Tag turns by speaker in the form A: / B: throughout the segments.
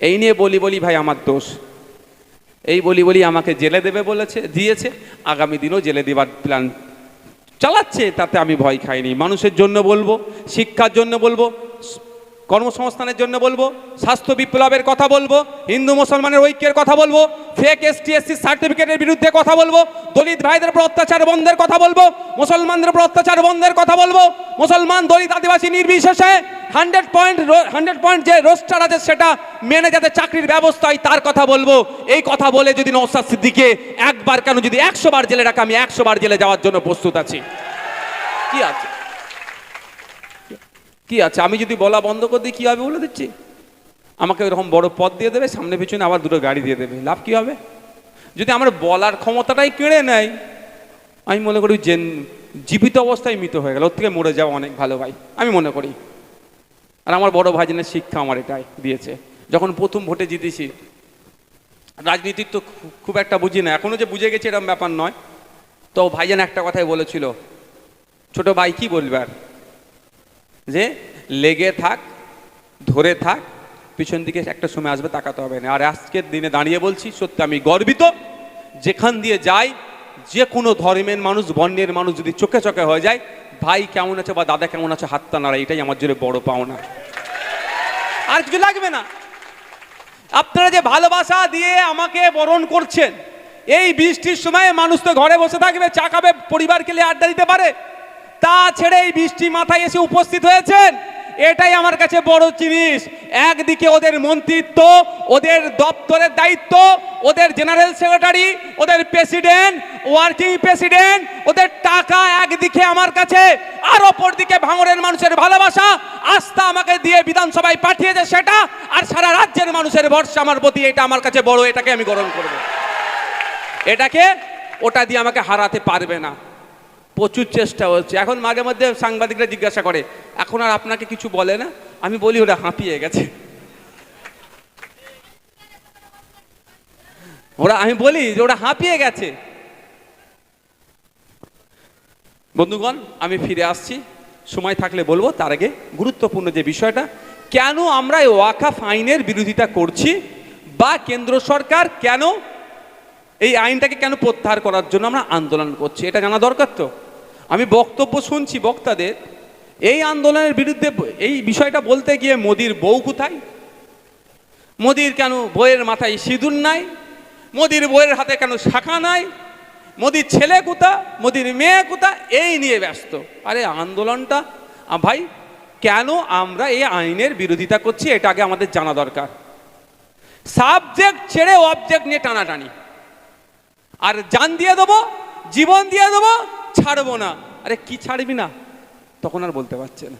A: এই নিয়ে বলি বলি ভাই আমার দোষ। এই বলি বলি আমাকে জেলে দেবে বলেছে, দিয়েছে, আগামী দিনও জেলে দেবার প্ল্যান চালাচ্ছে, তাতে আমি ভয় খাইনি। মানুষের জন্য বলব, শিক্ষার জন্য বলব কর্মসংস্থানের জন্য বলব, স্বাস্থ্য বিপ্লবের কথা বলব, হিন্দু মুসলমানের ঐক্যের কথা বলব ফেক এসটি এসসি সার্টিফিকেটের বিরুদ্ধে কথা বলব, দলিত ভাইদের উপর অত্যাচার বন্ধের কথা বলব, মুসলমানদের উপর অত্যাচার বন্ধের কথা বলব, মুসলমান দলিত আদিবাসী নির্বিশেষে হান্ড্রেড পয়েন্ট হান্ড্রেড পয়েন্ট যে রোস্টার আছে সেটা মেনে যাতে চাকরির ব্যবস্থা হয় তার কথা বলব। এই কথা বলে যদি নৌসাদ সিদ্দিকে একবার কেন যদি একশো বার জেলে রাখা আমি একশো বার জেলে যাওয়ার জন্য প্রস্তুত আছি। কি আছে? কি আছে? আমি যদি বলা বন্ধ করে দিই কি হবে বলে দিচ্ছি? আমাকে এরকম বড় পথ দিয়ে দেবে, সামনে পিছনে আবার দুটো গাড়ি দিয়ে দেবে। লাভ কী হবে? যদি আমার বলার ক্ষমতাটাই কেড়ে নেয়, আমি মনে করি যে জীবিত অবস্থায় মৃত হয়ে গেল। ওর থেকে মরে যাওয়া অনেক ভালো ভাই, আমি মনে করি। আর আমার বড় ভাইজানের শিক্ষা আমার এটাই দিয়েছে। যখন প্রথম ভোটে জিতেছি, রাজনীতির তো খুব একটা বুঝি না। এখনও যে বুঝে গেছে এরকম ব্যাপার নয়। তো ভাইজান একটা কথাই বলেছিল, ছোট ভাই কি বলবে আর? যে লেগে থাক, ধরে থাক, পিছন দিকে একটা সময় আসবে, তাকাতে হবে না। আর আজকের দিনে দাঁড়িয়ে বলছি, সত্যি আমি গর্বিত, যেখান দিয়ে যাই যে কোনো ধর্মের মানুষ, বর্ণের মানুষ যদি চোখে চোখে হয়ে যায়, ভাই কেমন আছে বা দাদা কেমন আছে হাতটা নাড়া এটাই আমার জন্য বড় পাওনা। আর কিছু লাগবে না। আপনারা যে ভালোবাসা দিয়ে আমাকে বরণ করছেন, এই বৃষ্টির সময় মানুষ তো ঘরে বসে থাকবে, চা খাবে, পরিবারকে নিয়ে আড্ডা দিতে পারে তা ছেড়ে এই বৃষ্টি মাথায় এসে উপস্থিত হয়েছেন। এটাই আমার কাছে বড় জিনিস। একদিকে ওদের মন্ত্রিত্ব, ওদের দপ্তরের দায়িত্ব, ওদের জেনারেল সেক্রেটারি, ওদের প্রেসিডেন্ট, ওয়ার্কিং প্রেসিডেন্ট, ওদের টাকা একদিকে আমার কাছে, আর অপর দিকে ভাঙড়ের মানুষের ভালোবাসা। আস্থা আমাকে দিয়ে বিধানসভায় পাঠিয়েছে সেটা, আর সারা রাজ্যের মানুষের ভরসা আমার প্রতি, এটা আমার কাছে বড়, এটাকে আমি গ্রহণ করব। এটাকে, ওটা দিয়ে আমাকে হারাতে পারবে না। প্রচুর চেষ্টা হচ্ছে। এখন মাঝে মধ্যে সাংবাদিকরা জিজ্ঞাসা করে, এখন আর আপনাকে কিছু বলে না? আমি বলি, ওরা হাঁপিয়ে গেছে। ওরা, আমি বলি যে, ওরা হাঁপিয়ে গেছে। বন্ধুগণ, আমি ফিরে আসছি। সময় থাকলে বলব, তার আগে গুরুত্বপূর্ণ যে বিষয়টা, কেন আমরা এই ওয়াকাফ আইনের বিরোধিতা করছি বা কেন্দ্র সরকার কেন এই আইনটাকে কেন প্রত্যাহার করার জন্য আমরা আন্দোলন করছি? এটা জানা দরকার তো? আমি বক্তব্য শুনছি বক্তাদের, এই আন্দোলনের বিরুদ্ধে এই বিষয়টা বলতে গিয়ে মোদির বউ কোথায়? মোদির কেন বইয়ের মাথায় সিঁদুর নাই? মোদির বইয়ের হাতে কেন শাখা নাই? মোদির ছেলে কোথা মোদির মেয়ে কোথা এই নিয়ে ব্যস্ত। আরে আন্দোলনটা ভাই, কেন আমরা এই আইনের বিরোধিতা করছি এটা আগে আমাদের জানা দরকার। সাবজেক্ট ছেড়ে অবজেক্ট নিয়ে টানাটানি। আর জান দিয়ে দেবো, জীবন দিয়ে দেবো ছাড়বো না। আরে কি ছাড়বি না? তখন আর বলতে পারছে না।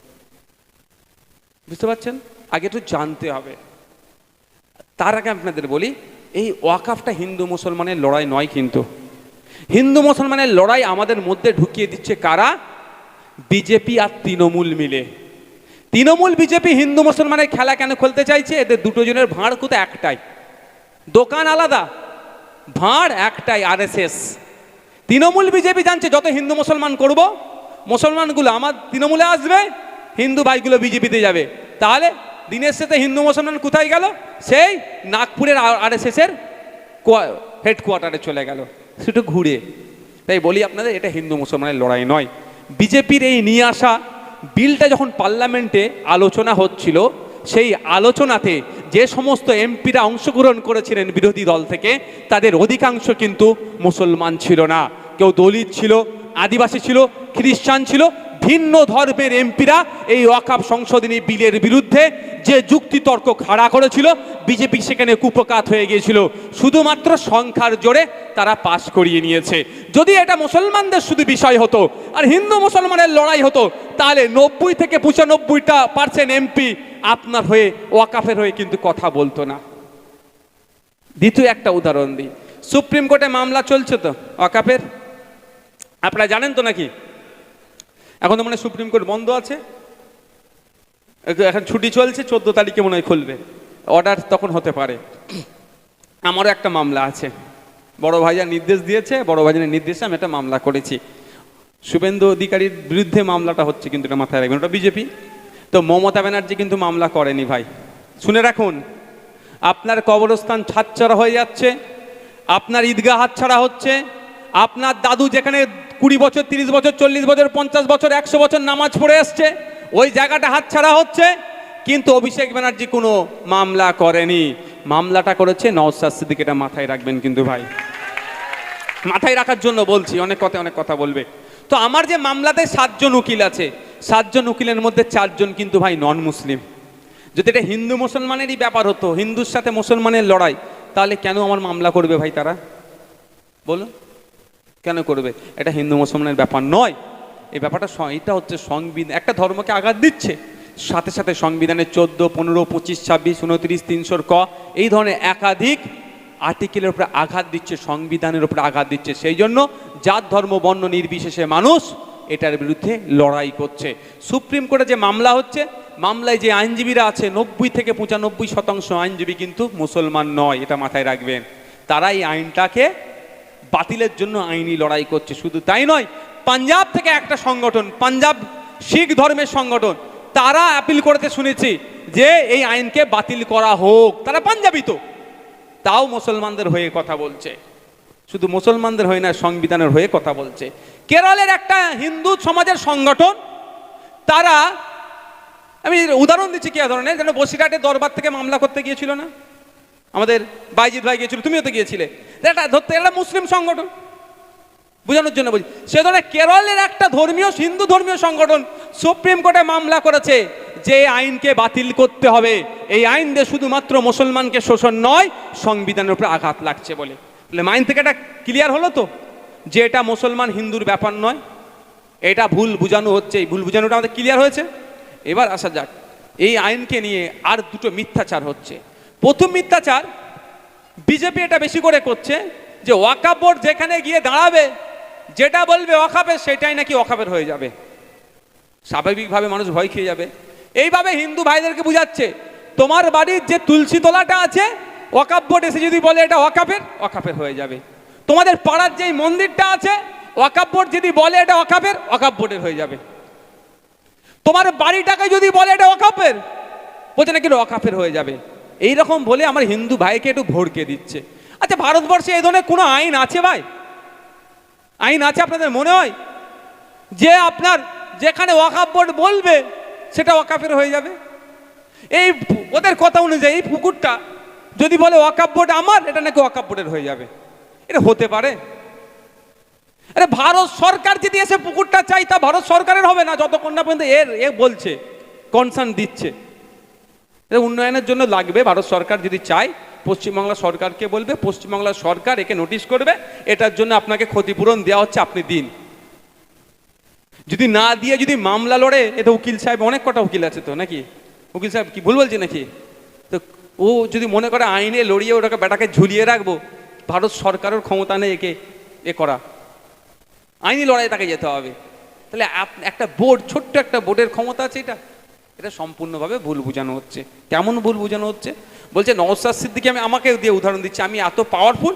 A: বুঝতে পারছেন? আগে একটু জানতে হবে। তার আগে আপনাদের বলি, এই ওয়াকাফটা হিন্দু মুসলমানের লড়াই নয় কিন্তু। হিন্দু মুসলমানের লড়াই আমাদের মধ্যে ঢুকিয়ে দিচ্ছে কারা? বিজেপি আর তৃণমূল মিলে। তৃণমূল, বিজেপি, হিন্দু মুসলমানের খেলা কেন খেলতে চাইছে? এদের দুটো জনের ভাঁড় কোথায় একটাই। দোকান আলাদা, ভাঁড় একটাই, আরএসএস। তৃণমূল বিজেপি জানছে যত হিন্দু মুসলমান করব, মুসলমানগুলো আমার তৃণমূলে আসবে, হিন্দু ভাইগুলো বিজেপিতে যাবে। তাহলে দিনের সাথে হিন্দু মুসলমান কোথায় গেল? সেই নাগপুরের আরএসএসের হেডকোয়ার্টারে চলে গেল সেটা ঘুরে। তাই বলি আপনাদের, এটা হিন্দু মুসলমানের লড়াই নয়। বিজেপির এই নিয়ে আসা, বিলটা যখন পার্লামেন্টে আলোচনা হচ্ছিল, সেই আলোচনাতে যে সমস্ত এমপিরা অংশগ্রহণ করেছিলেন বিরোধী দল থেকে, তাদের অধিকাংশ কিন্তু মুসলমান ছিল না। কেউ দলিত ছিল, আদিবাসী ছিল, খ্রিস্টান ছিল ভিন্ন ধর্মের এমপিরা এই ওয়াকাপ সংশোধনী বিলের বিরুদ্ধে যে যুক্তিতর্ক খাড়া করেছিল, বিজেপি সেখানে কুপকাত হয়ে গিয়েছিল। শুধুমাত্র সংখ্যার জোরে তারা পাশ করিয়ে নিয়েছে। যদি এটা মুসলমানদের শুধু বিষয় হতো, আর হিন্দু মুসলমানের লড়াই হতো, তাহলে নব্বই থেকে পঁচানব্বইটা পার্সেন্ট এমপি আপনার হয়ে ওয়াকাফের হয়ে কিন্তু কথা বলতো না। দ্বিতীয় একটা উদাহরণ দিই। সুপ্রিম কোর্টে মামলা চলছে তো ওয়াকাফের আপনারা জানেন তো নাকি? এখন তো মানে সুপ্রিম কোর্ট বন্ধ আছে। এখন ছুটি চলছে, চোদ্দ তারিখে মনে হয় খুলবে। অর্ডার তখন হতে পারে। আমারও একটা মামলা আছে। বড় ভাইজান নির্দেশ দিয়েছে, বড় ভাইজানের নির্দেশে আমি একটা মামলা করেছি। শুভেন্দু অধিকারীর বিরুদ্ধে মামলাটা হচ্ছে কিন্তু এটা মাথায় রাখবেন, ওটা বিজেপি। তো মমতা ব্যানার্জি কিন্তু মামলা করেনি ভাই। শুনে রাখুন, আপনার কবরস্থান ছাড়ছাড়া হয়ে যাচ্ছে, আপনার ঈদগাহ হাতছাড়া হচ্ছে, আপনার দাদু যেখানে কুড়ি বছর, তিরিশ বছর, চল্লিশ বছর, পঞ্চাশ বছর, একশো বছর নামাজ পড়ে আসছে। ওই জায়গাটা হাতছাড়া হচ্ছে, কিন্তু অভিষেক ব্যানার্জি কোনো মামলা করেনি। মামলাটা করেছে নওসাদ সিদ্দিক, এটা মাথায় রাখবেন কিন্তু ভাই। মাথায় রাখার জন্য বলছি, অনেক কথা অনেক কথা বলবে। তো আমার যে মামলাতে সাতজন উকিল আছে, সাতজন উকিলের মধ্যে চারজন কিন্তু ভাই নন মুসলিম যদি এটা হিন্দু মুসলমানেরই ব্যাপার হতো, হিন্দুর সাথে মুসলমানের লড়াই, তাহলে কেন আমার মামলা করবে ভাই তারা? বলুন। কেন করবে? এটা হিন্দু মুসলমানের ব্যাপার নয়। এই ব্যাপারটা এটা হচ্ছে সংবিধান, একটা ধর্মকে আঘাত দিচ্ছে। সাথে সাথে সংবিধানের চোদ্দ, পনেরো, পঁচিশ, ছাব্বিশ, উনত্রিশ, তিনশোর ক, এই ধরনের একাধিক আর্টিকেলের উপরে আঘাত দিচ্ছে, সংবিধানের উপরে আঘাত দিচ্ছে। সেই জন্য জাত, ধর্ম, বর্ণ নির্বিশেষে মানুষ এটার বিরুদ্ধে লড়াই করছে। সুপ্রিম কোর্টে যে মামলা হচ্ছে, মামলায় যে আইনজীবীরা আছে, নব্বই থেকে পঁচানব্বই শতাংশ আইনজীবী কিন্তু মুসলমান নয়, এটা মাথায় রাখবেন। তারা এই আইনটাকে বাতিলের জন্য আইনি লড়াই করছে। শুধু তাই নয়, পাঞ্জাব থেকে একটা সংগঠন, পাঞ্জাব শিখ ধর্মের সংগঠন, তারা অ্যাপিল করতে শুনেছি যে এই আইনকে বাতিল করা হোক। তারা পাঞ্জাবি তো। তাও মুসলমানদের হয়ে কথা বলছে। শুধু মুসলমানদের হয়ে না সংবিধানের হয়ে কথা বলছে। কেরলের একটা হিন্দু সমাজের সংগঠন, তারা, আমি উদাহরণ দিচ্ছি কি ধরনের, যেন বসিরহাটের দরবার থেকে মামলা করতে গিয়েছিল না? আমাদের বাইজিৎ ভাই গিয়েছিল, তুমিও তো গিয়েছিলে। এটা ধরতে, এটা মুসলিম সংগঠন। বোঝানোর জন্য বলছি, সে ধরনের কেরলের একটা ধর্মীয়, হিন্দু ধর্মীয় সংগঠন সুপ্রিম কোর্টে মামলা করেছে যে আইনকে বাতিল করতে হবে। এই আইন দিয়ে শুধুমাত্র মুসলমানকে শোষণ নয়, সংবিধানের উপরে আঘাত লাগছে বলে। মাইন থেকে এটা ক্লিয়ার হলো তো? যে এটা মুসলমান হিন্দুর ব্যাপার নয়, এটা ভুল বোঝানো হচ্ছে। এই ভুল বোঝানোটা আমাদের ক্লিয়ার হয়েছে। এবার আসা যাক, এই আইনকে নিয়ে আর দুটো মিথ্যাচার হচ্ছে। প্রথম মিথ্যাচার, বিজেপি এটা বেশি করে করছে যে ওয়াকাপ বোর্ড যেখানে গিয়ে দাঁড়াবে, যেটা বলবে ওয়াকাপের সেটাই নাকি ওয়াকাপের হয়ে যাবে। স্বাভাবিকভাবে মানুষ ভয় খেয়ে যাবে। এইভাবে হিন্দু ভাইদেরকে বুঝাচ্ছে, তোমার বাড়ির যে তুলসী তলাটা আছে ওয়াকাপ বোর্ড এসে যদি বলে এটা ওয়াকাপের ওয়াকাপের হয়ে যাবে। তোমাদের পাড়ার যেই মন্দিরটা আছে ওয়াকাপ বোর্ড যদি বলে এটা ওয়াকাপের ওয়াকাপ বোর্ডের হয়ে যাবে। তোমার বাড়িটাকে যদি বলে এটা ওয়াকাপের বলছে নাকি ওয়াকাফের হয়ে যাবে। এই রকম বলে আমার হিন্দু ভাইকে একটু ভড়কে দিচ্ছে। আচ্ছা ভারতবর্ষে এই ধরনের কোনো আইন আছে ভাই? আইন আছে আপনাদের মনে হয়? যে আপনার যেখানে ওয়াকাফ বোর্ড বলবে, সেটা ওয়াকাফের হয়ে যাবে? এই ওদের কথা অনুযায়ী এই পুকুরটা যদি বলে ওয়াকাফ বোর্ড আমার, এটা নাকি ওয়াকাফ বোর্ডের হয়ে যাবে? এটা হতে পারে। আরে, ভারত সরকার যদি এসে পুকুরটা চাই তা ভারত সরকারের হবে না, যতক্ষণ না পর্যন্ত এর এ বলছে কনসার্ন দিচ্ছে। উন্নয়নের জন্য লাগবে, ভারত সরকার যদি চায়, পশ্চিমবাংলা সরকারকে বলবে, পশ্চিমবাংলা সরকার একে নোটিশ করবে, এটার জন্য আপনাকে ক্ষতিপূরণ দেওয়া হচ্ছে আপনি দিন। যদি না দিয়ে যদি মামলা লড়ে এটা উকিল সাহেব, অনেক কটা উকিল আছে তো, নাকি? উকিল সাহেব কি ভুল বলছি নাকি? তো ও যদি মনে করে আইনে লড়িয়ে ওটাকে বেটাকে ঝুলিয়ে রাখব, ভারত সরকারের ক্ষমতা নেই একে, এ করা। আইনি লড়াই তাকে যেতে হবে। তাহলে একটা বোর্ড, ছোট্ট একটা বোর্ডের ক্ষমতা আছে এটা। এটা সম্পূর্ণভাবে ভুল বোঝানো হচ্ছে। কেমন ভুল বোঝানো হচ্ছে? বলছে নওসাদ সিদ্দিকি আমি আমাকে দিয়ে উদাহরণ দিচ্ছি, আমি এত পাওয়ারফুল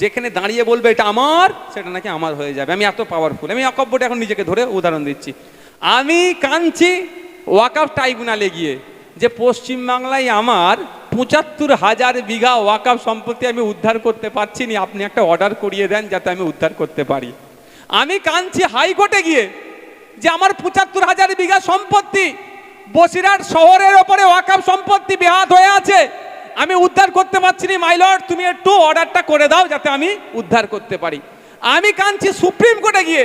A: যেখানে দাঁড়িয়ে বলবে এটা আমার, সেটা নাকি আমার হয়ে যাবে। আমি এত পাওয়ারফুল আমি অকপ বোর্ডে এখন নিজেকে ধরে উদাহরণ দিচ্ছি। আমি কাঁদছি ওয়াকাফ ট্রাইব্যুনালে গিয়ে যে পশ্চিমবাংলায় আমার পঁচাত্তর হাজার বিঘা ওয়াকাফ সম্পত্তি আমি উদ্ধার করতে পারছি না, আপনি একটা অর্ডার করিয়ে দেন যাতে আমি উদ্ধার করতে পারি। আমি কাঁদছি হাইকোর্টে গিয়ে যে আমার পঁচাত্তর হাজার বিঘা সম্পত্তি বসিরহাট শহরের ওপরে ওয়াকাফ সম্পত্তি বেহাত হয়ে আছে। আমি উদ্ধার করতে পারছি না মাইলর তুমি একটু অর্ডারটা করে দাও যাতে আমি উদ্ধার করতে পারি। আমি কাঁদছি সুপ্রিম কোর্টে গিয়ে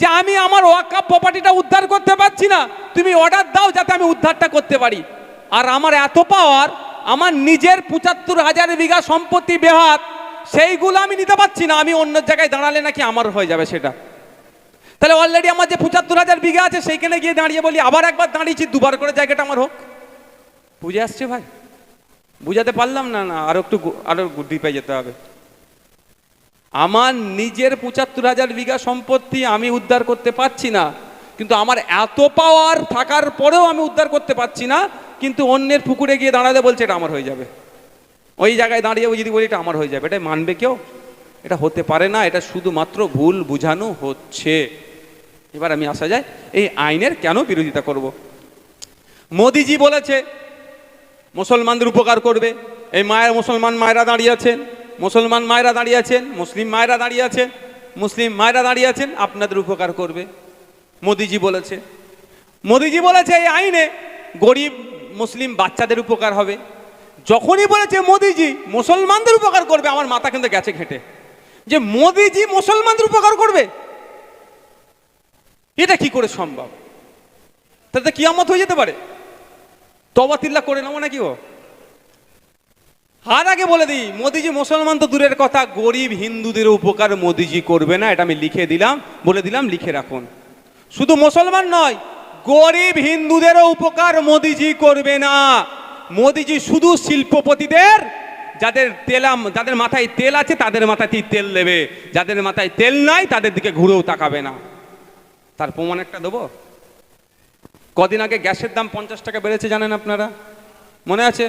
A: যে আমি আমার ওয়াকাফ প্রপার্টিটা উদ্ধার করতে পারছি না, তুমি অর্ডার দাও যাতে আমি উদ্ধারটা করতে পারি। আর আমার এত পাওয়ার আমার নিজের পঁচাত্তর হাজার বিঘা সম্পত্তি বেহাত, সেইগুলো আমি নিতে পারছি না, আমি অন্য জায়গায় দাঁড়ালে নাকি আমার হয়ে যাবে সেটা। তাহলে অলরেডি আমার যে পঁচাত্তর হাজার বিঘা আছে, সেইখানে গিয়ে দাঁড়িয়ে বলি, আবার একবার দাঁড়িয়েছি, দুবার করে জায়গাটা আমার হোক। বুঝে আসছে ভাই? বুঝাতে পারলাম না না, আরও একটু গু- আরও ডিপে যেতে হবে। আমার নিজের পঁচাত্তর হাজার বিঘা সম্পত্তি আমি উদ্ধার করতে পারছি না, কিন্তু আমার এত পাওয়ার থাকার পরেও আমি উদ্ধার করতে পারছি না, কিন্তু অন্যের পুকুরে গিয়ে দাঁড়ালে বলছে এটা আমার হয়ে যাবে। ওই জায়গায় দাঁড়িয়ে যদি বলি এটা আমার হয়ে যাবে, এটা মানবে কেউ? এটা হতে পারে না, এটা শুধুমাত্র ভুল বোঝানো হচ্ছে। এবার আমি আসা যায়, এই আইনের কেন বিরোধিতা করব? মোদিজি বলেছে, মুসলমানদের উপকার করবে। এই মায়ের মুসলমান মায়েরা দাঁড়িয়ে আছেন, মুসলমান মায়েরা দাঁড়িয়ে আছেন, মুসলিম মায়েরা দাঁড়িয়ে আছেন, মুসলিম মায়েরা দাঁড়িয়ে আছেন, আপনাদের উপকার করবে। মোদিজি বলেছে। মোদিজি বলেছে, এই আইনে গরিব মুসলিম বাচ্চাদের উপকার হবে। যখনই বলেছে মোদিজি, মুসলমানদের উপকার করবে, আমার মাথা কিন্তু গেছে ঘেটে যে মোদিজি মুসলমানদের উপকার করবে এটা কি করে সম্ভব? তাতে কিয়ামত হয়ে যেতে পারে। তবাতিল্লা করে নেব নাকি ও আর আগে বলে দিই, মোদিজি মুসলমান তো দূরের কথা, গরিব হিন্দুদের উপকার মোদিজি করবে না, এটা আমি লিখে দিলাম, বলে দিলাম, লিখে রাখুন। শুধু মুসলমান নয়, গরিব হিন্দুদেরও উপকার মোদিজি করবে না। মোদিজি শুধু শিল্পপতিদের, যাদের তেলাম যাদের মাথায় তেল আছে, তাদের মাথাতেই তেল দেবে। যাদের মাথায় তেল নাই, তাদের দিকে ঘুরেও তাকাবে না। তার প্রমাণ একটা দেবো? কদিন আগে গ্যাসের দাম পঞ্চাশ টাকা বেড়েছে, জানেন আপনারা? মনে আছে?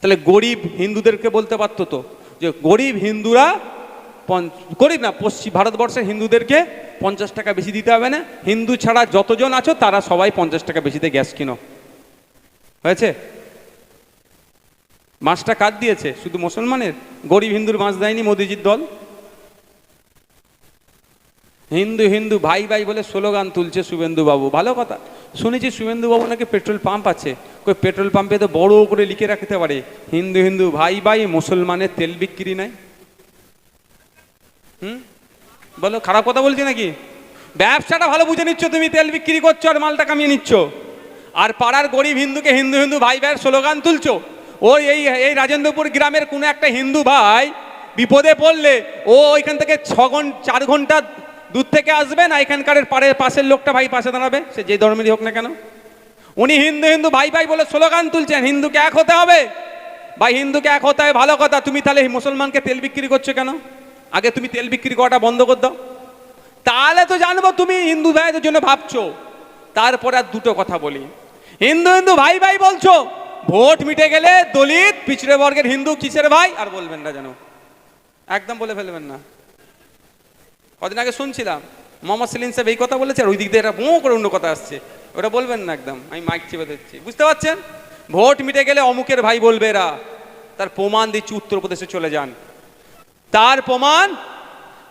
A: তাহলে গরিব হিন্দুদেরকে বলতে পারতো তো, যে গরিব হিন্দুরা গরিব না, পশ্চিম ভারতবর্ষের হিন্দুদেরকে পঞ্চাশ টাকা বেশি দিতে হবে না। হিন্দু ছাড়া যতজন আছো, তারা সবাই পঞ্চাশ টাকা বেশিতে গ্যাস কিনো। হয়েছে? মাছটা কার দিয়েছে? শুধু মুসলমানের? গরিব হিন্দুর মাছ দেয়নি মোদিজির দল? হিন্দু হিন্দু ভাই ভাই বলে স্লোগান তুলছে শুভেন্দু বাবু ভালো কথা। শুনেছি শুভেন্দু বাবু নাকি পেট্রোল পাম্প আছে। কই পেট্রোল পাম্পে তো বড় করে লিখে রাখতে পারে। হিন্দু হিন্দু ভাই ভাই মুসলমানের তেল বিক্রি নাই। হুম? বলো, খারাপ কথা বলছি নাকি? ব্যবসাটা ভালো বুঝে নিচ্ছ তুমি, তেল বিক্রি করছ আর মালটা কামিয়ে নিচ্ছ। আর পাড়ার গরিব হিন্দুকে হিন্দু হিন্দু ভাই ভাইয়ের স্লোগান তুলছো। ওই, এই এই রাজেন্দ্রপুর গ্রামের কোনো একটা হিন্দু ভাই বিপদে পড়লে ও ওইখান থেকে ছ ঘণ্টা চার ঘণ্টা দূর থেকে আসবে না এখানকার পাড়ের পাশের লোকটা ভাই পাশে দাঁড়াবে, সে যে ধর্মেরই হোক না কেন। উনি হিন্দু হিন্দু, ভাই ভাই বলে স্লোগান তুলছেন, হিন্দুকে এক হতে হবে। ভাই, হিন্দুকে এক হতে হবে, ভালো কথা, তুমি তাহলে মুসলমানকে তেল বিক্রি করছ কেন? আগে তুমি তেল বিক্রি করাটা বন্ধ করে দাও। তাহলে তো জানব তুমি হিন্দু ভাইদের জন্য ভাবছ। তারপর আর দুটো কথা বলি। হিন্দু হিন্দু, ভাই ভাই বলছো, ভোট মিটে গেলে দলিত, পিছড়ে বর্গের হিন্দু কিসের ভাই? আর বলবেন না যেন। একদম বলে ফেলবেন না। কদিন আগে শুনছিলাম, মোহাম্মদ সেলিম সাহেব এই কথা বলেছে আর ওই দিক দিয়ে এটা বো করে অন্য কথা আসছে। ওটা বলবেন না একদম, আমি মাইক চেপে দিচ্ছি বুঝতে পারছেন? ভোট মিটে গেলে অমুকের ভাই বলবে এরা। তার প্রমাণ দিচ্ছি উত্তরপ্রদেশে চলে যান। তার প্রমাণ,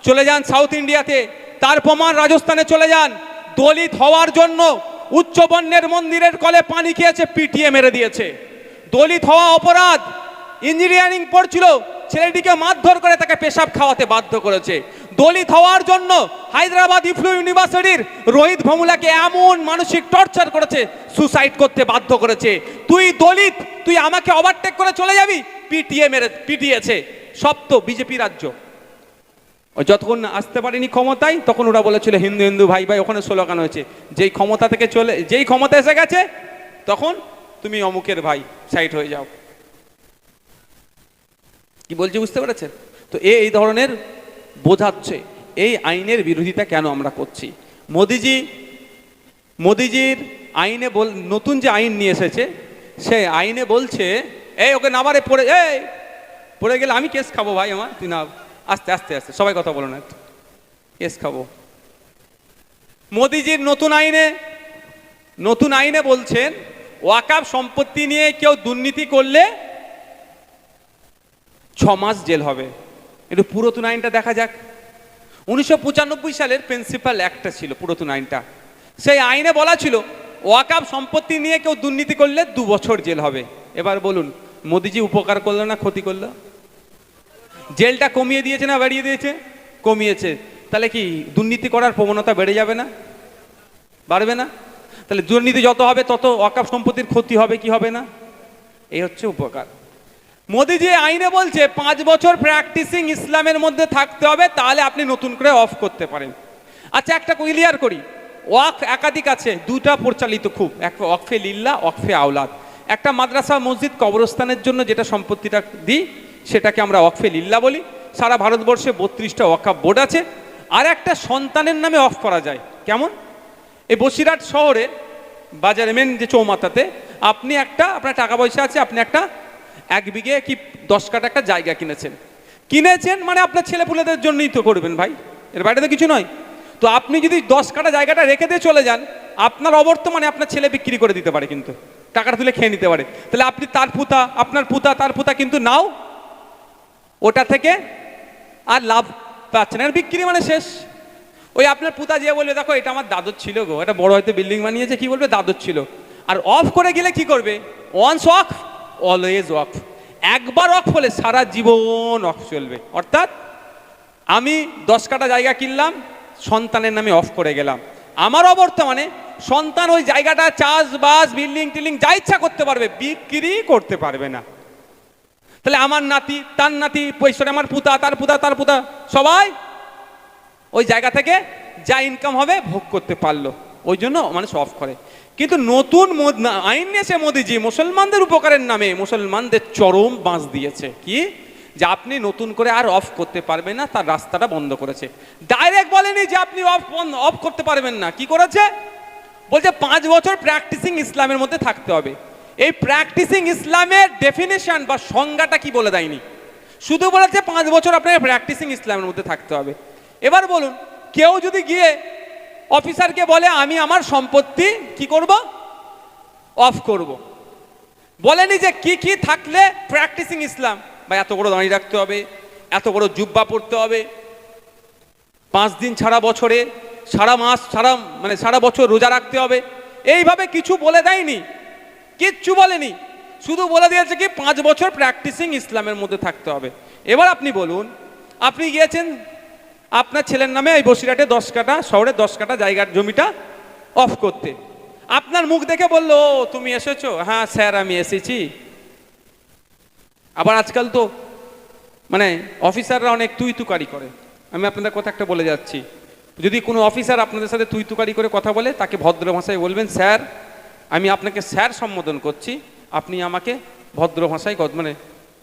A: চলে যান সাউথ ইন্ডিয়াতে। তার প্রমাণ রাজস্থানে চলে যান। দলিত হওয়ার জন্য উচ্চবর্ণের মন্দিরের কলে পানি খেয়েছে, পিটিয়ে মেরে দিয়েছে। দলিত হওয়া অপরাধ ইঞ্জিনিয়ারিং পড়ছিল, ছেলেটিকে মারধর করে তাকে পেশাব খাওয়াতে বাধ্য করেছে। দলিত হওয়ার জন্য হায়দ্রাবাদ ইফলু ইউনিভার্সিটির রোহিত ভমুলাকে এমন মানসিক টর্চার করেছে, সুসাইড করতে বাধ্য করেছে। তুই দলিত, তুই আমাকে ওভারটেক করে চলে যাবি? পিটিয়ে মেরে, পিটিয়েছে সব তো বিজেপি রাজ্য। যতক্ষণ আসতে পারেনি ক্ষমতায়, তখন ওরা বলেছিল, হিন্দু হিন্দু, ভাই ভাই, ওখানে স্লোগান হয়েছে, যেই ক্ষমতা থেকে চলে, যেই ক্ষমতা এসে গেছে, তখন তুমি অমুকের ভাই সাইড হয়ে যাও। কি বলছি বুঝতে পেরেছেন? তো এ এই ধরনের বোঝাচ্ছে, এই আইনের বিরোধিতা কেন আমরা করছি? মোদিজি, মোদিজির আইনে বল, নতুন যে আইন নিয়ে এসেছে সে আইনে বলছে, এই ওকে নামারে পড়ে, এই, পড়ে গেলে আমি কেস খাব ভাই আমার, তুই না আস্তে আস্তে আস্তে, সবাই কথা বলো না কেস খাব। মোদিজির নতুন আইনে নতুন আইনে বলছেন, ওয়াকাব সম্পত্তি নিয়ে কেউ দুর্নীতি করলে মাস জেল হবে। একটু পুরাতন আইনটা দেখা যাক। উনিশশো পঁচানব্বই সালের প্রিন্সিপাল অ্যাক্টটা ছিল পুরাতন আইনটা। সেই আইনে বলা ছিল, ওয়াকাব সম্পত্তি নিয়ে কেউ দুর্নীতি করলে দু বছর জেল হবে। এবার বলুন, মোদিজি উপকার করল না ক্ষতি করল? জেলটা কমিয়ে দিয়েছে না বাড়িয়ে দিয়েছে? কমিয়েছে। তাহলে কি দুর্নীতি করার প্রবণতা বেড়ে যাবে না? বাড়বে না? তাহলে দুর্নীতি যত হবে, তত ওয়াকাব সম্পত্তির ক্ষতি হবে কি হবে না? এই হচ্ছে উপকার। মোদি যে আইনে বলছে, পাঁচ বছর প্র্যাকটিসিং ইসলামের মধ্যে থাকতে হবে, তাহলে আপনি নতুন করে অফ করতে পারেন। আচ্ছা একটা ক্লিয়ার করি। ওয়াক একাধিক আছে দুটা পরিচালিত খুব। এক ওয়াকফে লিল্লা, ওয়াকফে আওলাদ। একটা মাদ্রাসা, মসজিদ, কবরস্থানের জন্য যেটা সম্পত্তিটা দিই, সেটাকে আমরা ওয়াকফে লিল্লা বলি। সারা ভারতবর্ষে বত্রিশটা ওয়াকাব বোর্ড আছে। আর একটা সন্তানের নামে অফ করা যায়। কেমন? এই বসিরহাট শহরে বাজারে মেন যে চৌমাথাতে, আপনি একটা, আপনার টাকা পয়সা আছে, আপনি একটা এক বিঘে কি দশ কাটা একটা জায়গা কিনেছেন। কিনেছেন মানে আপনার ছেলেপুলেদের জন্যই তো করবেন ভাই। এর বাইরে তো কিছু নয়। তো আপনি যদি দশ কাটা জায়গাটা রেখে দিয়ে চলে যান, আপনার অবর্তমানে আপনার ছেলে বিক্রি করে দিতে পারে কিন্তু। টাকাটা তুলে খেয়ে নিতে পারে। তাহলে আপনি তার পুতা, আপনার পুতা, তার পুতা কিন্তু নাও। ওটা থেকে আর লাভ পাচ্ছেন আর বিক্রি মানে শেষ। ওই আপনার পুতা যে বলবে, দেখো, এটা আমার দাদর ছিল গো। এটা বড় হয়তো বিল্ডিং বানিয়েছে, কি বলবে? দাদর ছিল। আর অফ করে গেলে কি করবে? ওয়ান্স অফ অলওয়েজ অফ একবার অফ হলে সারা জীবন অফ চলবে। অর্থাৎ আমি দশ কাটা জায়গা কিনলাম, সন্তানের নামে অফ করে গেলাম। আমার অবর্তমানে সন্তান ওই জায়গাটা চাষবাস বিল্ডিং টিল্ডিং যা ইচ্ছা করতে পারবে, বিক্রি করতে পারবে না। তাহলে আমার নাতি, তার নাতি পয়সা আমার পুতা, তার পুতা তার পুতা, সবাই ওই জায়গা থেকে যা ইনকাম হবে ভোগ করতে পারল। ওই জন্য মানুষ অফ করে। কিন্তু নতুন আইন নিয়েছে মোদিজি, মুসলমানদের উপকারের নামে মুসলমানদের চরম বাঁশ দিয়েছে। কি? যে আপনি নতুন করে আর অফ করতে পারবেন না, তার রাস্তাটা বন্ধ করেছে। ডাইরেক্ট বলেনি যে আপনি অফ অফ করতে পারবেন না। কি করেছে? বলছে পাঁচ বছর প্র্যাকটিসিং ইসলামের মধ্যে থাকতে হবে। এই প্র্যাকটিসিং ইসলামের ডেফিনেশন বা সংজ্ঞাটা কি বলে দেয়নি? শুধু বলেছে পাঁচ বছর আপনাকে প্র্যাকটিসিং ইসলামের মধ্যে থাকতে হবে। এবার বলুন, কেউ যদি গিয়ে অফিসারকে বলে, আমি আমার সম্পত্তি কি করব? অফ করব। বলেনি যে কি কি থাকলে প্র্যাকটিসিং ইসলাম বা এত বড় দাঁড়িয়ে রাখতে হবে, এত বড় জুব্বা পড়তে হবে। পাঁচ দিন ছাড়া বছরে, সারা মাস, সারা মানে সারা বছর রোজা রাখতে হবে। এইভাবে কিছু বলে দেয়নি, কিচ্ছু বলেনি। শুধু বলে দিয়েছে কি, পাঁচ বছর প্র্যাকটিসিং ইসলামের মধ্যে থাকতে হবে। এবার আপনি বলুন, আপনি গিয়েছেন আপনার ছেলের নামে এই বসিরহাটে দশ কাটা শহরে দশ কাটা জায়গার জমিটা অফ করতে। আপনার মুখ দেখে বলল তুমি এসেছ? হ্যাঁ স্যার, আমি এসেছি। আবার আজকাল তো মানে অফিসাররা অনেক তুই তুকারি করে। আমি আপনাদের কথা একটা বলে যাচ্ছি। যদি কোনো অফিসার আপনাদের সাথে তুই তুকারি করে কথা বলে, তাকে ভদ্র ভাষায় বলবেন, স্যার, আমি আপনাকে স্যার সম্বোধন করছি। আপনি আমাকে ভদ্র ভাষায় মানে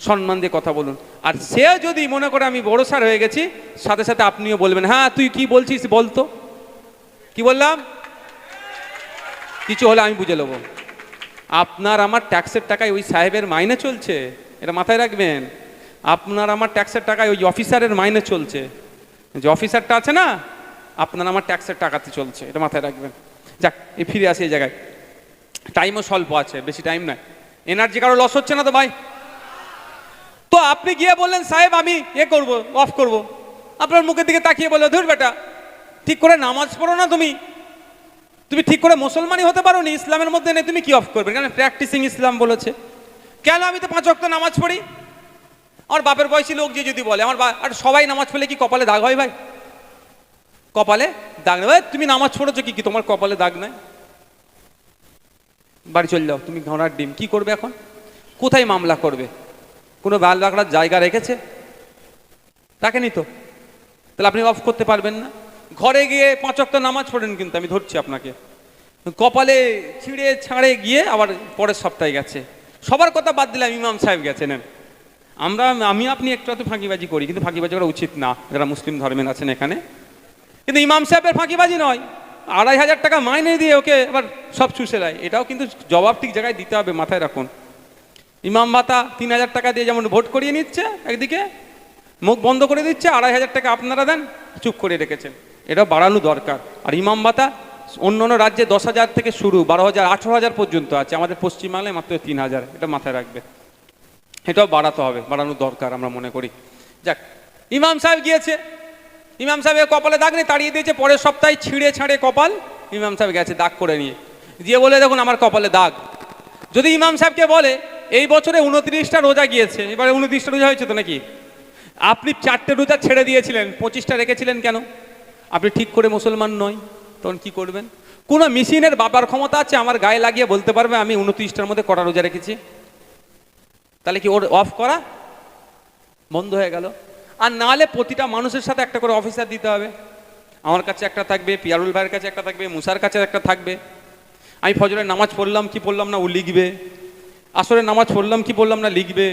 A: সম্মান দিয়ে কথা বলুন। আর সে যদি মনে করে আমি বড় স্যার হয়ে গেছি, সাথে সাথে আপনিও বলবেন হ্যাঁ তুই কি বলছিস বলতো কি বললাম? কিছু হলে আমি বুঝে নেব। আপনার আমার ট্যাক্সের টাকায় ওই সাহেবের মাইনে চলছে, এটা মাথায় রাখবেন। আপনার আমার ট্যাক্সের টাকায় ওই অফিসারের মাইনে চলছে। যে অফিসারটা আছে না, আপনার আমার ট্যাক্সের টাকাতে চলছে, এটা মাথায় রাখবেন। যাক এ ফিরে আসি এই জায়গায়। টাইমও স্বল্প আছে, বেশি টাইম নাই এনার্জি কারও লস হচ্ছে না তো ভাই? তো আপনি গিয়ে বললেন, সাহেব, আমি এ করব অফ করব। আপনার মুখের দিকে তাকিয়ে বলল, ধুর বেটা, ঠিক করে নামাজ পড়ো না তুমি। তুমি ঠিক করে মুসলমানই হতে পারো নি ইসলামের মধ্যে নেই, তুমি কি অফ করবে? কেন প্র্যাকটিসিং ইসলাম বলেছে। কেন আমি তো পাঁচ ওয়াক্ত নামাজ পড়ি? আমার বাপের বয়সী লোক যে যদি বলে, আমার বা- আর সবাই নামাজ পড়লে কি কপালে দাগ হয় ভাই? কপালে দাগ নেই তুমি নামাজ পড়েছো কি কি তোমার কপালে দাগ নাই বাড়ি চলে যাও, তুমি ঘোড়ার ডিম, কি করবে এখন? কোথায় মামলা করবে? কোনো বাল রাখার জায়গা রেখেছে? রাখেনি তো তাহলে আপনি অফ করতে পারবেন না। ঘরে গিয়ে পাঁচ অক্ট নামাজ পড়েন কিন্তু, আমি ধরছি আপনাকে। কপালে ছিঁড়ে ছাড়ে গিয়ে আবার পরের সপ্তাহে গেছে। সবার কথা বাদ দিলাম, ইমাম সাহেব গেছেন। আমরা, আমি আপনি একটু একটু ফাঁকিবাজি করি, কিন্তু ফাঁকিবাজি করা উচিত না, যারা মুসলিম ধর্মের আছেন এখানে। কিন্তু ইমাম সাহেবের ফাঁকিবাজি নয়। আড়াই হাজার টাকা মাইনে দিয়ে ওকে এবার সব চুষে দেয়। এটাও কিন্তু জবাব ঠিক জায়গায় দিতে হবে, মাথায় রাখুন। ইমাম ভাতা তিন হাজার টাকা দিয়ে যেমন ভোট করিয়ে নিচ্ছে একদিকে, মুখ বন্ধ করে দিচ্ছে, আড়াই হাজার টাকা আপনারা দেন, চুপ করে রেখেছেন। এটা বাড়ানো দরকার। আর ইমাম ভাতা অন্য অন্য রাজ্যে দশ হাজার থেকে শুরু, বারো হাজার, আঠেরো হাজার পর্যন্ত আছে। আমাদের পশ্চিমবাংলায় মাত্র তিন হাজার, এটা মাথায় রাখবে। এটাও বাড়াতে হবে, বাড়ানো দরকার আমরা মনে করি। যাক, ইমাম সাহেব গিয়েছে। ইমাম সাহেবের কপালে দাগ নেই, তাড়িয়ে দিয়েছে, পরের সপ্তাহে ছিঁড়ে ছাড়ে কপাল। ইমাম সাহেব গেছে দাগ করে নিয়ে। দিয়ে বলে, দেখুন, আমার কপালে দাগ। যদি ইমাম সাহেবকে বলে এই বছরে উনত্রিশটা রোজা গিয়েছে। এবারে উনত্রিশটা রোজা হয়েছে তো নাকি? আপনি চারটে রোজা ছেড়ে দিয়েছিলেন, পঁচিশটা রেখেছিলেন কেন? আপনি ঠিক করে মুসলমান নয়, তখন কি করবেন? কোনো মেশিনের বাবার ক্ষমতা আছে, আমার গায়ে লাগিয়ে বলতে পারবে, আমি উনত্রিশটার মধ্যে কটা রোজা রেখেছি? তাহলে কি ওর অফ করা? বন্ধ হয়ে গেল। আর নাহলে প্রতিটা মানুষের সাথে একটা করে অফিসার দিতে হবে। আমার কাছে একটা থাকবে, পিয়ারুল ভাইয়ের কাছে একটা থাকবে, মুসার কাছে একটা থাকবে। আমি ফজরের নামাজ পড়লাম, কি পড়লাম না, ও লিখবে। আসরের নামাজ পড়লাম, কি পড়লাম না লিখবে?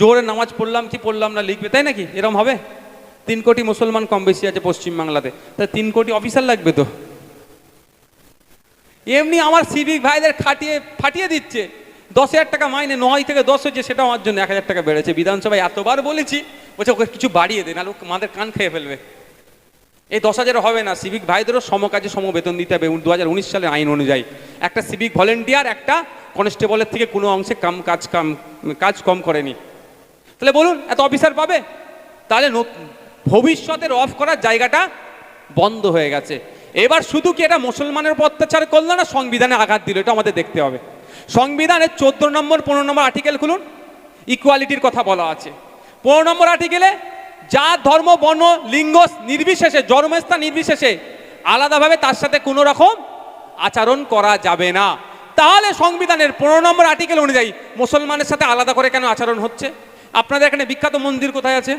A: জোরে নামাজ পড়লাম, কি পড়লাম না লিখবে? তাই নাকি? এরম হবে? তিন কোটি মুসলমান কম বেশি আছে পশ্চিমবাংলাতে তাই তিন কোটি অফিসার লাগবে তো? এমনি আমার সিভিক ভাইদের খাটিয়ে, ফাটিয়ে দিচ্ছে। দশ হাজার টাকা মাইনে, নয় থেকে দশ হচ্ছে সেটা আমার জন্য এক হাজার টাকা বেড়েছে। বিধানসভায় এতবার বলেছি, বলছে ওকে কিছু বাড়িয়ে দে, নাহলে ও আমাদের কান খেয়ে ফেলবে। এই দশ হাজার হবে না। সিভিক ভাইদেরও সমকাজে সম বেতন দিতে হবে। দু হাজার উনিশ সালের আইন অনুযায়ী। একটা সিভিক ভলেন্টিয়ার একটা কনস্টেবলের থেকে কোনো অংশে কাম, কাজ কাম, কাজ কম করেনি। তাহলে বলুন, এত অফিসার পাবে? তাহলে ভবিষ্যতের অফ করার জায়গাটা বন্ধ হয়ে গেছে। এবার শুধু কি এটা মুসলমানের উপর অত্যাচার করল না সংবিধানে আঘাত দিল? এটা আমাদের দেখতে হবে। সংবিধানের চোদ্দ নম্বর, পনেরো নম্বর আর্টিকেল খুলুন। ইকুয়ালিটির কথা বলা আছে। পনেরো নম্বর আর্টিকেলে যা ধর্ম, বর্ণ, লিঙ্গ নির্বিশেষে, জন্মস্থান নির্বিশেষে আলাদাভাবে তার সাথে কোনো রকম আচরণ করা যাবে না। তাহলে সংবিধানের পনেরো নম্বর আর্টিকেল অনুযায়ী মুসলমানের সাথে আলাদা করে কেন আচরণ হচ্ছে? আপনাদের এখানে বিখ্যাত মন্দির কোথায় আছে?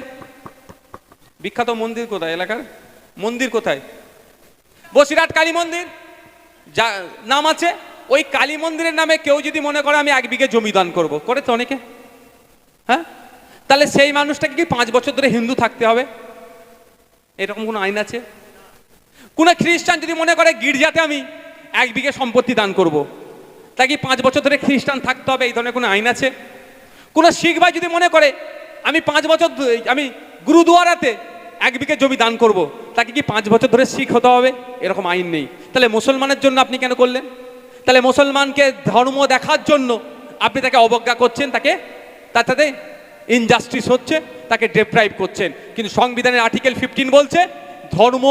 A: বিখ্যাত মন্দির কোথায় এলাকার? মন্দির কোথায়? বসিরহাট কালী মন্দির? যা, নাম আছে? ওই কালী মন্দিরের নামে কেউ যদি মনে করে আমি এক বিঘে জমি দান করব, করে তো অনেকে। হ্যাঁ? তাহলে সেই মানুষটাকে কি পাঁচ বছর ধরে হিন্দু থাকতে হবে? এরকম কোনো আইন আছে? কোনো খ্রিস্টান যদি মনে করে গির্জাতে আমি এক বিঘে সম্পত্তি দান করব। তা কি পাঁচ বছর ধরে খ্রিস্টান থাকতে হবে? এই ধরনের কোনো আইন আছে? কোনো শিখ ভাই যদি মনে করে, আমি পাঁচ বছর আমি গুরুদুয়ারাতে এক বিঘে জমি দান করব। তাকে কি পাঁচ বছর ধরে শিখ হতে হবে? এরকম আইন নেই। তাহলে মুসলমানের জন্য আপনি কেন করলেন? তাহলে মুসলমানকে ধর্ম দেখার জন্য আপনি তাকে অবজ্ঞা করছেন, তাকে তার সাথে ইনজাস্টিস হচ্ছে, তাকে ডেপ্রাইভ করছেন। কিন্তু সংবিধানের আর্টিকেল ফিফটিন বলছে, ধর্ম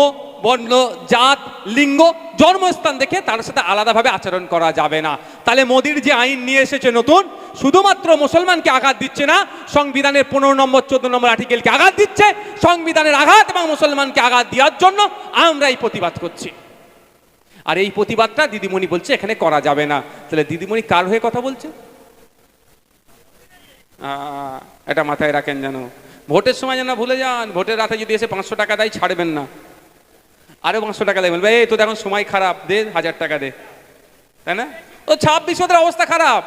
A: বর্ণ, জাত, লিঙ্গ, জন্মস্থান দেখে তার সাথে আলাদাভাবে আচরণ করা যাবে না। তাহলে মোদির যে আইন নিয়ে এসেছে নতুন, শুধুমাত্র মুসলমানকে আঘাত দিচ্ছে না, সংবিধানের পনেরো নম্বর, চোদ্দ নম্বর আর্টিকেলকে আঘাত দিচ্ছে, সংবিধানের আঘাত এবং মুসলমানকে আঘাত দেওয়ার জন্য আমরা এই প্রতিবাদ করছি। আর এই প্রতিবাদটা দিদিমণি বলছে এখানে করা যাবে না। তাহলে দিদিমণি কার হয়ে কথা বলছে? এটা মাথায় রাখেন যেন। ভোটের সময় যেন ভুলে যান। ভোটের রাতে যদি এসে পাঁচশো টাকা দেয়, ছাড়বেন না। আরও পাঁচশো টাকা দেবেন এই তো এখন সময় খারাপ, দে, হাজার টাকা দে। তাই না? ও ছাব্বিশ ওদের অবস্থা খারাপ।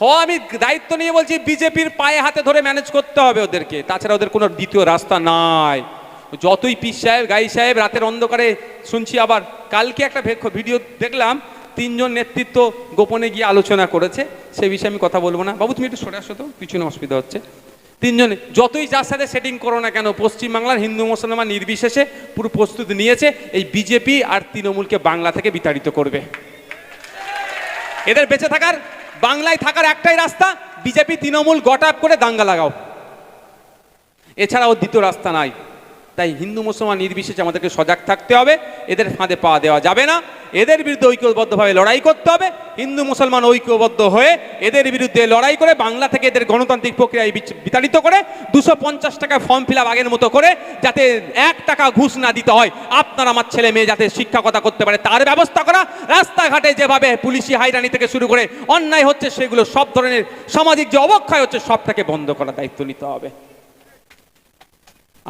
A: হ, আমি দায়িত্ব নিয়ে বলছি, বিজেপির পায়ে হাতে ধরে ম্যানেজ করতে হবে ওদেরকে। তাছাড়া ওদের কোনো দ্বিতীয় রাস্তা নাই। যতই পিস সাহেব, গাই সাহেব, রাতের অন্ধকারে শুনছি আবার, কালকে একটা ভিডিও দেখলাম, তিনজন নেতৃত্ব গোপনে গিয়ে আলোচনা করেছে। সে বিষয়ে আমি কথা বলব না। বাবু, তুমি একটু সরে আসো তো, পিছনে অসুবিধা হচ্ছে। তিনজনে, যতই যার সাথে সেটিং করো না কেন, পশ্চিমবাংলার হিন্দু মুসলমান নির্বিশেষে পুরো প্রস্তুতি নিয়েছে, এই বিজেপি আর তৃণমূলকে বাংলা থেকে বিতাড়িত করবে। এদের বেঁচে থাকার, বাংলায় থাকার একটাই রাস্তা, বিজেপি তৃণমূল গট করে দাঙ্গা লাগাও। এছাড়া দ্বিতীয় রাস্তা নাই। তাই হিন্দু মুসলমান নির্বিশেষে আমাদেরকে সজাগ থাকতে হবে। এদের ফাঁদে পা দেওয়া যাবে না। এদের বিরুদ্ধে ঐক্যবদ্ধভাবে লড়াই করতে হবে। হিন্দু মুসলমান ঐক্যবদ্ধ হয়ে এদের বিরুদ্ধে লড়াই করে বাংলা থেকে এদের গণতান্ত্রিক প্রক্রিয়ায় বিতাড়িত করে দুশো পঞ্চাশ টাকা ফর্ম ফিল আগের মতো করে যাতে এক টাকা ঘুষ না দিতে হয়। আপনার আমার ছেলে মেয়ে যাতে শিক্ষকতা করতে পারে, তার ব্যবস্থা করা। রাস্তাঘাটে যেভাবে পুলিশি হাইরানি থেকে শুরু করে অন্যায় হচ্ছে, সেগুলো সব ধরনের সামাজিক যে অবক্ষয় হচ্ছে, সবটাকে বন্ধ করার দায়িত্ব নিতে হবে।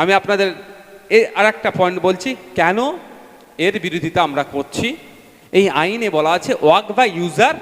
A: আমি আপনাদের এর আর একটা পয়েন্ট বলছি, কেন এর বিরোধিতা আমরা করছি? এই আইনে বলা আছে, ওয়াক বা ইউজার